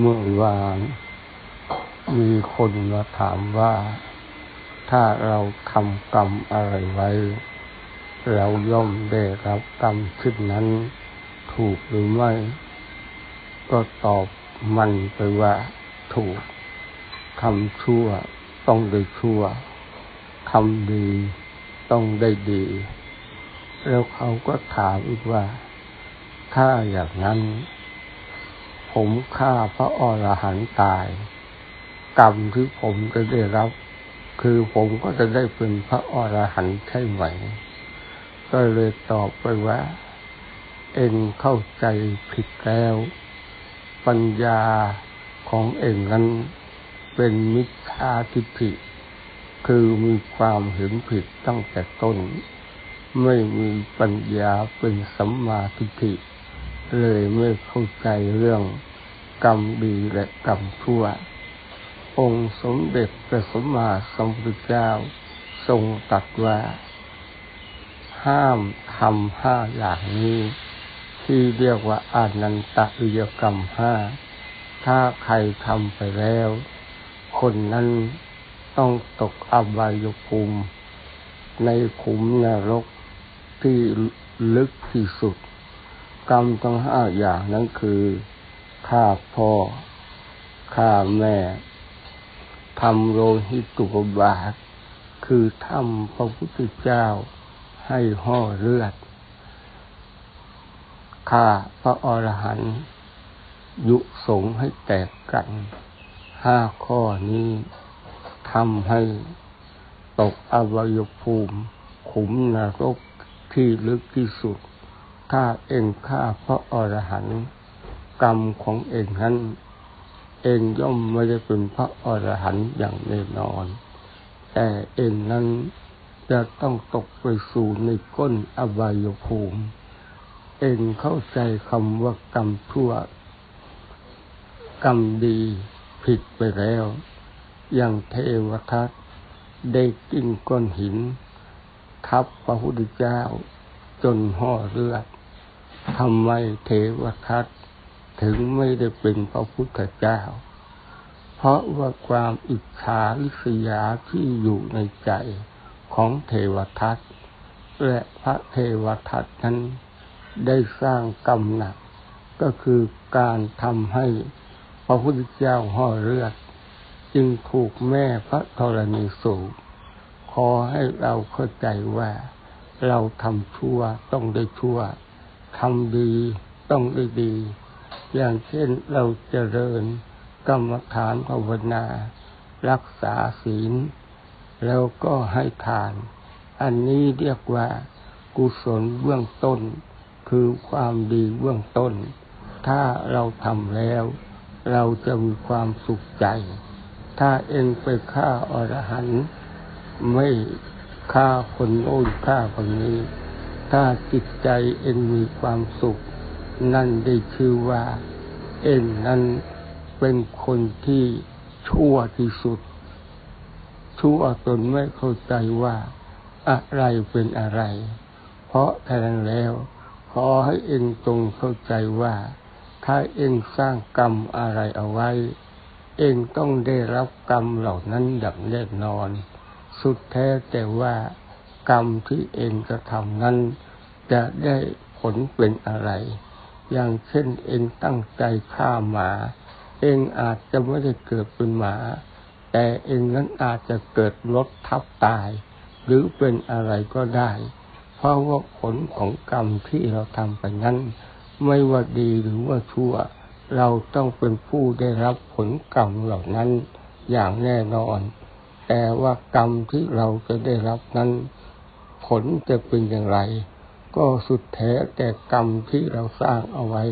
เมื่อวานมีคนมาถามว่า ถ้าเราทำกรรมอะไรไว้ เราย่อมได้รับกรรมขึ้นนั้นถูกหรือไม่ ก็ตอบมันไปว่าถูกทำชั่วต้องได้ชั่วทำดีต้องได้ดี แล้วเขาก็ถามอีกว่า ถ้าอย่างนั้น ผมฆ่าพระอรหันต์ตาย กรรมที่ผมจะได้รับ คือผมก็จะได้เป็นพระอรหันต์ใช่ไหม ก็เลยตอบไปว่า เองเข้าใจผิดแล้ว ปัญญาของเองนั้นเป็นมิจฉาทิฏฐิคือมีความเห็นผิดตั้งแต่ต้น ไม่มีปัญญาเป็นสัมมาทิฏฐิ เลยไม่เข้าใจเรื่องกรรมดีและกรรมชั่ว องค์สมเด็จพระสัมมาสัมพุทธเจ้าทรงตรัสว่า ห้ามทำห้าอย่างนี้ ที่เรียกว่าอานันตอิยกรรมห้า ถ้าใครทำไปแล้ว คนนั้นต้องตกอบายภูมิ ในขุมนรกที่ลึกที่สุด กรรมทั้งห้าอย่างนั้นคือฆ่าพ่อฆ่าแม่ทำโลหิตุบาท คือทำพระพุทธเจ้าให้ห่อเลือดฆ่าพระอรหันต์ยุสงให้แตกกัน ห้าข้อนี้ทำให้ตกอวัยภูมิ ขุมนรกที่ลึกที่สุด ถ้าเองฆ่าพระอรหันต์กรรมของเองนั้น เองย่อมไม่ได้เป็นพระอรหันต์อย่างแน่นอน แต่เองนั้นจะต้องตกไปสู่ในก้นอบายภูมิ เองเข้าใจคำว่ากรรมทั่ว กรรมดีผิดไปแล้ว อย่างเทวทัตได้กินก้อนหิน ทับพระพุทธเจ้าจนห่อเลือด ทำไมเทวทัตถึงไม่ได้เป็นพระพุทธเจ้า เพราะว่าความอิจฉาลิษยาที่อยู่ในใจของเทวทัตและพระเทวทัตนั้นได้สร้างกรรมหนัก ก็คือการทำให้พระพุทธเจ้าห่อเลือดจึงถูกแม่พระธรณีสูบขอให้เราเข้าใจว่าเราทำชั่วต้องได้ชั่ว ทำดีต้องได้ดี อย่างเช่นเราเจริญกรรมฐานภาวนา รักษาศีล แล้วก็ให้ทาน อันนี้เรียกว่า กุศลเบื้องต้น คือความดีเบื้องต้น ถ้าเราทำแล้ว เราจะมีความสุขใจ ถ้าเองไปฆ่าอรหันต์ไม่ฆ่าคนโน้นฆ่าคนนี้ ถ้าจิตใจเอ็นมีความสุข นั่นได้ชื่อว่า เอ็นนั้นเป็นคนที่ชั่วที่สุด ชั่วตนไม่เข้าใจว่าอะไรเป็นอะไร เพราะแทนแล้ว ขอให้เอ็นตรงเข้าใจว่า ถ้าเอ็งสร้างกรรมอะไรเอาไว้ เองต้องได้รับกรรมเหล่านั้นดับแน่นอน สุดแท้แต่ว่า กรรมที่เองจะทำนั้น จะได้ผลเป็นอะไร อย่างเช่นเองตั้งใจฆ่าหมา เองอาจจะไม่ได้เกิดเป็นหมา แต่เองนั้นอาจจะเกิดรถทับตาย หรือเป็นอะไรก็ได้ เพราะว่าผลของกรรมที่เราทำไปนั้น ไม่ว่าดีหรือว่าชั่ว เราต้องเป็นผู้ได้รับผลกรรมเหล่านั้นอย่างแน่นอน แต่ว่ากรรมที่เราจะได้รับนั้น ผลจะเป็นอย่างไร ก็สุดแท้แต่กรรมที่เราสร้างเอาไว้